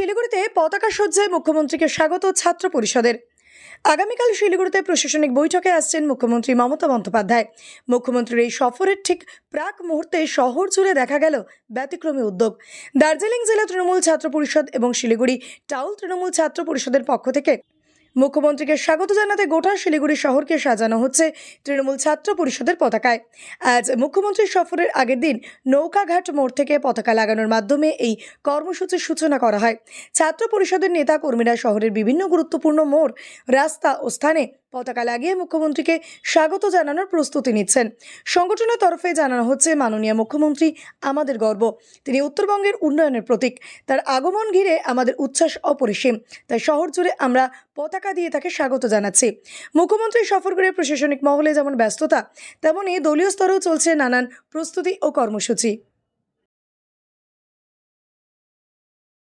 শিলিগুড়িতে পতাকা সজ্জায় মুখ্যমন্ত্রীকে স্বাগত ছাত্র পরিষদের। আগামীকাল শিলিগুড়িতে প্রশাসনিক বৈঠকে আসছেন মুখ্যমন্ত্রী মমতা বন্দ্যোপাধ্যায়। মুখ্যমন্ত্রীর এই সফরের ঠিক প্রাক মুহূর্তে শহর জুড়ে দেখা গেল ব্যতিক্রমী উদ্যোগ। দার্জিলিং জেলা তৃণমূল ছাত্র পরিষদ এবং শিলিগুড়ি টাউল তৃণমূল ছাত্র পরিষদের পক্ষ থেকে মুখ্যমন্ত্রীকে স্বাগত জানাতে গোটা শিলিগুড়ি শহরকে সাজানো হচ্ছে তৃণমূল ছাত্র পরিষদের পতাকায়। আজ মুখ্যমন্ত্রীর সফরের আগের দিন নৌকাঘাট মোড় থেকে পতাকা লাগানোর মাধ্যমে এই কর্মসূচির সূচনা করা হয়। ছাত্র পরিষদের নেতা কর্মীরা শহরের বিভিন্ন গুরুত্বপূর্ণ মোড়, রাস্তা ও স্থানে পতাকা লাগিয়ে মুখ্যমন্ত্রীকে স্বাগত জানানোর প্রস্তুতি নিচ্ছেন। সংগঠনের তরফে জানানো হচ্ছে, মাননীয় মুখ্যমন্ত্রী, আমাদের গর্ব। তিনি উত্তরবঙ্গের উন্নয়নের প্রতীক। তার আগমন ঘিরে আমাদের উচ্ছ্বাস অপরিসীম। তাই শহর জুড়ে আমরা পতাকা দিয়ে তাকে স্বাগত জানাচ্ছি। মুখ্যমন্ত্রী সফর করে প্রশাসনিক মহলে যেমন ব্যস্ততা তেমনই দলীয় স্তরেও চলছে নানান প্রস্তুতি ও কর্মসূচি।